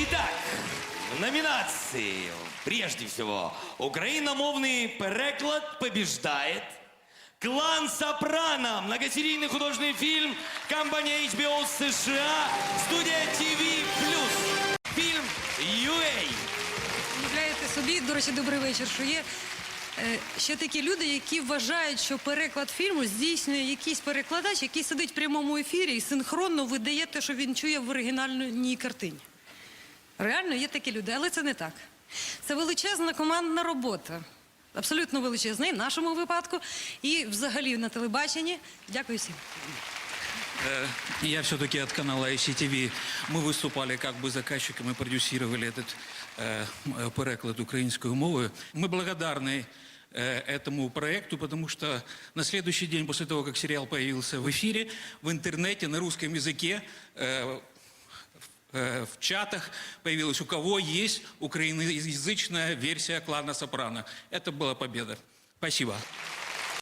Итак, в номинации, прежде всего, украиномовный переклад побеждает. Клан Сопрано, многосерийный художественный фильм, компания HBO США, студия TV+. Фильм UA. Уявляєте собі, до речі, добрий вечір, що є е, ще такі люди, які вважають, що переклад фільму здійснює якийсь перекладач, який сидить в прямому ефірі і синхронно видає те, що він чує в оригінальній картині. Реально є такі люди, але це не так. Це величезна командна робота. Абсолютно величезна і в нашому випадку, і взагалі на телебаченні. Дякую всім. Э, Я все-таки от канала ICTV. Мы выступали как бы заказчиком и продюсировали этот э, м, переклад украинской мовы. Мы благодарны э, этому проекту, потому что на следующий день после того, как сериал появился в эфире, в интернете на русском языке э, э, в чатах появилось, у кого есть украиноязычная версия клана Сопрано. Это была победа. Спасибо.